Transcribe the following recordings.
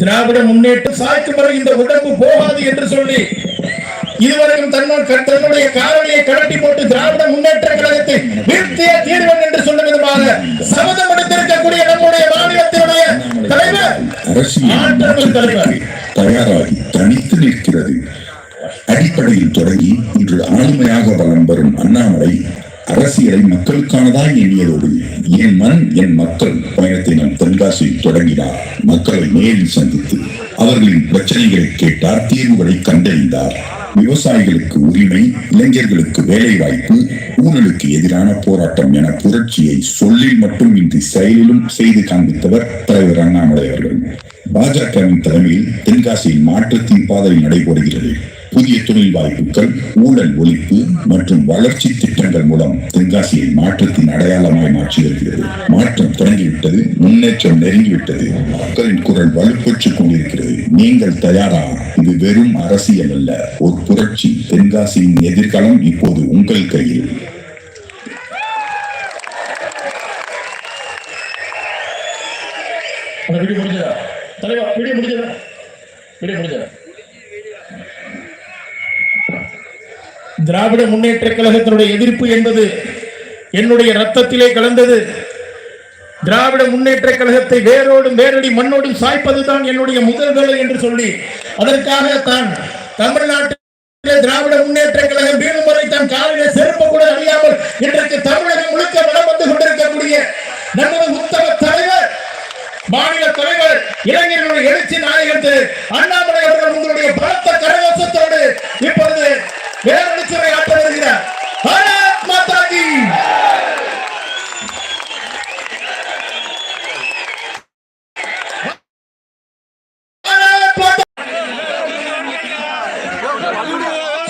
திராவிட முன்னேற்றம் சாய்க்கும் வரை இந்த உடம்பு போகாது என்று சொல்லி இதுவரையும் தன்னோட தன்னுடைய காரணியை கழட்டி போட்டு திராவிட முன்னேற்ற கழகத்தை வீழ்த்திய தீர்வன் என்று சொல்லும் விதமாக சபதம் எடுத்திருக்கக்கூடிய நம்முடைய மாநிலத்தினுடைய தலைவர் அரசியல் தலைவர். தயாராகி தனித்து நிற்கிறது. அடிப்படையில் தொடங்கி இன்று ஆளுமையாக வலம் வரும் அண்ணாமலை அரசியலை மக்களுக்கானதாய் எண்ணியதோடு என் மண் என் மக்கள் பயணத்தை நாம் தென்காசி தொடங்கினார். மக்களை நேரில் சந்தித்து அவர்களின் பிரச்சனைகளை கேட்டார் தீர்வுகளை கண்டறிந்தார். விவசாயிகளுக்கு உரிமை இளைஞர்களுக்கு வேலை வாய்ப்பு ஊழலுக்கு எதிரான போராட்டம் என புரட்சியை சொல்லில் மட்டுமின்றி செயலிலும் செய்து காண்பித்தவர் தலைவர் அண்ணாமலை அவர்கள். பாஜகவின் தலைமையில் தென்காசியில் மாற்றத்தின் பாதையில் நடைபெறுகிறது. புதிய தொழில் வாய்ப்புகள் ஊழல் ஒழிப்பு மற்றும் வளர்ச்சி திட்டங்கள் மூலம் தென்காசியை மாற்றத்தின் அடையாளமாய் மாற்றி வருகிறது மாற்றம் தொடங்கிவிட்டது முன்னேற்றம் நெருங்கிவிட்டது. மக்களின் குரல் வலுப்பெற்றுக் கொண்டிருக்கிறது. நீங்கள் தயாரா? இது வெறும் அரசியல் அல்ல. ஒரு புரட்சி. தென்காசியின் எதிர்காலம் இப்போது உங்கள் கையில். அந்த வீடியோ முடிஞ்சதா? தலைவா வீடியோ முடிஞ்சதா? வீடியோ முடிஞ்சதா? திராவிட முன்னேற்ற கழகத்தினுடைய எதிர்ப்பு என்பது என்னுடைய ரத்தத்திலே கலந்தது. திராவிட முன்னேற்ற கழகத்தை வேரோடும் வேரடி மண்ணோடும் சாய்ப்பதுதான் என்னுடைய முதல் வேலை என்று சொல்லி அதற்காக தான் தமிழ்நாட்டிலே திராவிட முன்னேற்ற கழகம் வீணும் முறை தான் காலையில செருப்பு கூட அறியாமல் இன்றைக்கு தமிழகம் முழுக்க வளம் வந்து கொண்டிருக்கக்கூடிய நமது உத்தம தலைவர் மாநில தலைவர் இளைஞர்களுடைய எழுச்சி நாயகர் திரு அண்ணாமலை அவர்கள் உங்களுடைய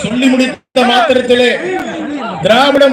சொல்லி முடித்த மாத்திரத்திலே திராவிட